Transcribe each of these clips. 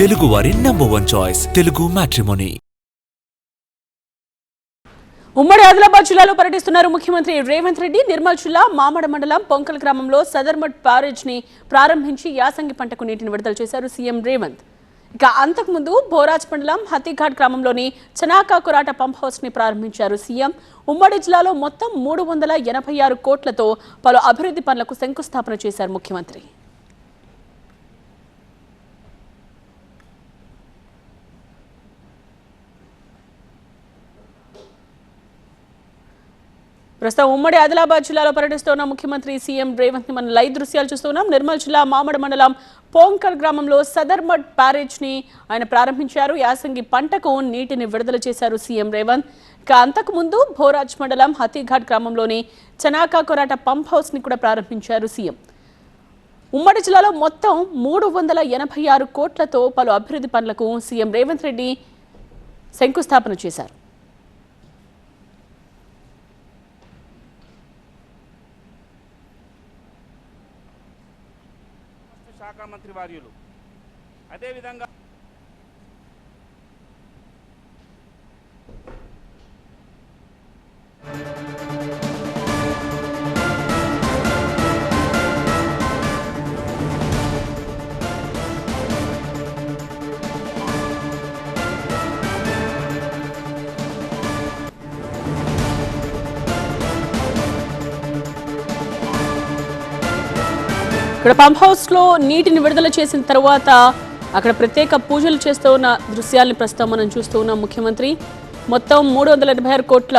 తెలుగువారి number one choice Telugu matrimony ఉమ్మడి ఆదిలాబాద్ జిల్లాలో పర్యటిస్తున్నారు ముఖ్యమంత్రి రేవంత్ రెడ్డి. నిర్మల్ జిల్లా మామడ మండలం పొంకల్ గ్రామంలో సదర్మట్ బ్యారేజ్ని ప్రారంభించి యాసంగి పంటకు నీటిని విడుదల చేశారు సీఎం రేవంత్. ఇక అంతకుముందు బోరాజ్ మండలం హతీఘాట్ గ్రామంలోని చనాకా కురాట పంప్ హౌస్ని ప్రారంభించారు సీఎం. ఉమ్మడి జిల్లాలో మొత్తం మూడు వందల ఎనభై ఆరు కోట్లతో పలు అభివృద్ధి పనులకు శంకుస్థాపన చేశారు ముఖ్యమంత్రి. ప్రస్తుతం ఉమ్మడి ఆదిలాబాద్ జిల్లాలో పర్యటిస్తున్న ముఖ్యమంత్రి సీఎం రేవంత్ని మనం లైవ్ దృశ్యాలు చూస్తున్నాం. నిర్మల్ జిల్లా మామడ మండలం పోంకల్ గ్రామంలో సదర్మడ్ బ్యారేజ్ని ఆయన ప్రారంభించారు. యాసంగి పంటకు నీటిని విడుదల చేశారు సీఎం రేవంత్. ఇక అంతకు ముందు భోరాజ్ మండలం హతీఘాట్ గ్రామంలోని చనాకా కొరాట పంప్ హౌస్ని కూడా ప్రారంభించారు సీఎం. ఉమ్మడి జిల్లాలో మొత్తం మూడు వందల ఎనభై ఆరు కోట్లతో పలు అభివృద్ధి పనులకు సీఎం రేవంత్ రెడ్డి శంకుస్థాపన చేశారు. శాఖ మంత్రి వార్యులు. అదేవిధంగా ఇక్కడ పంప్ హౌస్లో నీటిని విడుదల చేసిన తర్వాత అక్కడ ప్రత్యేక పూజలు చేస్తూ ఉన్న దృశ్యాల్ని ప్రస్తుతం మనం చూస్తూ ఉన్నాం. ముఖ్యమంత్రి మొత్తం మూడు వందల ఎనభై ఆరు కోట్ల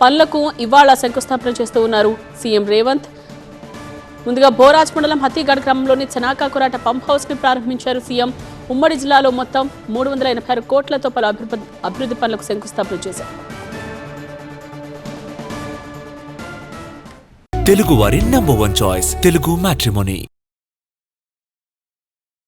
పనులకు ఇవాళ శంకుస్థాపన చేస్తూ ఉన్నారు సీఎం రేవంత్. ముందుగా బోరాజ్ మండలం హతీగఢ్ గ్రామంలోని చనాకాకురాట పంప్ హౌస్ని ప్రారంభించారు సీఎం. ఉమ్మడి జిల్లాలో మొత్తం మూడు వందల ఎనభై ఆరు కోట్లతో పలు అభివృద్ధి అభివృద్ధి పనులకు శంకుస్థాపన చేశారు. తెలుగువారి number one choice Telugu matrimony